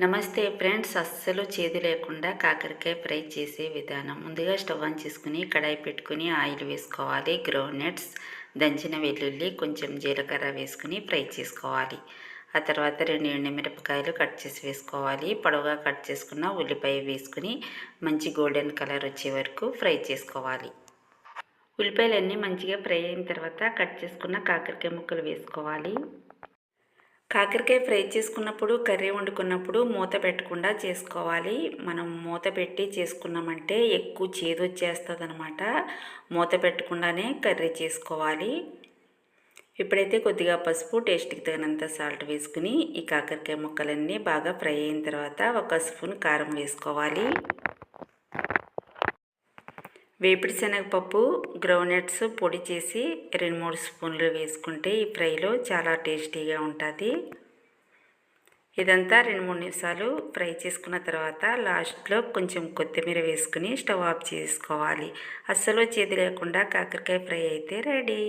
నమస్తే ఫ్రెండ్స్ అస్సలు చేదు లేకుండా కాకరకాయ ఫ్రై చేసే విధానం. ముందుగా స్టవ్ ఆన్ చేసుకుని కడాయి పెట్టుకుని ఆయిల్ వేసుకోవాలి. గ్రౌండ్నట్స్ దంచిన వెల్లుల్లి కొంచెం జీలకర్ర వేసుకుని ఫ్రై చేసుకోవాలి. ఆ తర్వాత రెండు ఎండుమిరపకాయలు కట్ చేసి వేసుకోవాలి. పొడవుగా కట్ చేసుకున్న ఉల్లిపాయ వేసుకుని మంచి గోల్డెన్ కలర్ వచ్చే వరకు ఫ్రై చేసుకోవాలి. ఉల్లిపాయలన్నీ మంచిగా ఫ్రై అయిన తర్వాత కట్ చేసుకున్న కాకరకాయ ముక్కలు వేసుకోవాలి. కాకరకాయ ఫ్రై చేసుకున్నప్పుడు కర్రీ వండుకున్నప్పుడు మూత పెట్టకుండా చేసుకోవాలి. మనం మూత పెట్టి చేసుకున్నామంటే ఎక్కువ చేదు వచ్చేస్తుంది అనమాట మూత పెట్టకుండానే కర్రీ చేసుకోవాలి. ఇప్పుడైతే కొద్దిగా పసుపు టేస్ట్కి తగినంత సాల్ట్ వేసుకుని ఈ కాకరకాయ ముక్కలన్నీ బాగా ఫ్రై అయిన తర్వాత ఒక స్పూన్ కారం వేసుకోవాలి. వేపిడి శనగపప్పు గ్రౌనట్స్ పొడి చేసి రెండు మూడు స్పూన్లు వేసుకుంటే ఈ ఫ్రైలో చాలా టేస్టీగా ఉంటుంది. ఇదంతా రెండు మూడు నిమిషాలు ఫ్రై చేసుకున్న తర్వాత లాస్ట్లో కొంచెం కొత్తిమీర వేసుకుని స్టవ్ ఆఫ్ చేసుకోవాలి. అస్సలు చేతి లేకుండా కాకరకాయ ఫ్రై అయితే రెడీ.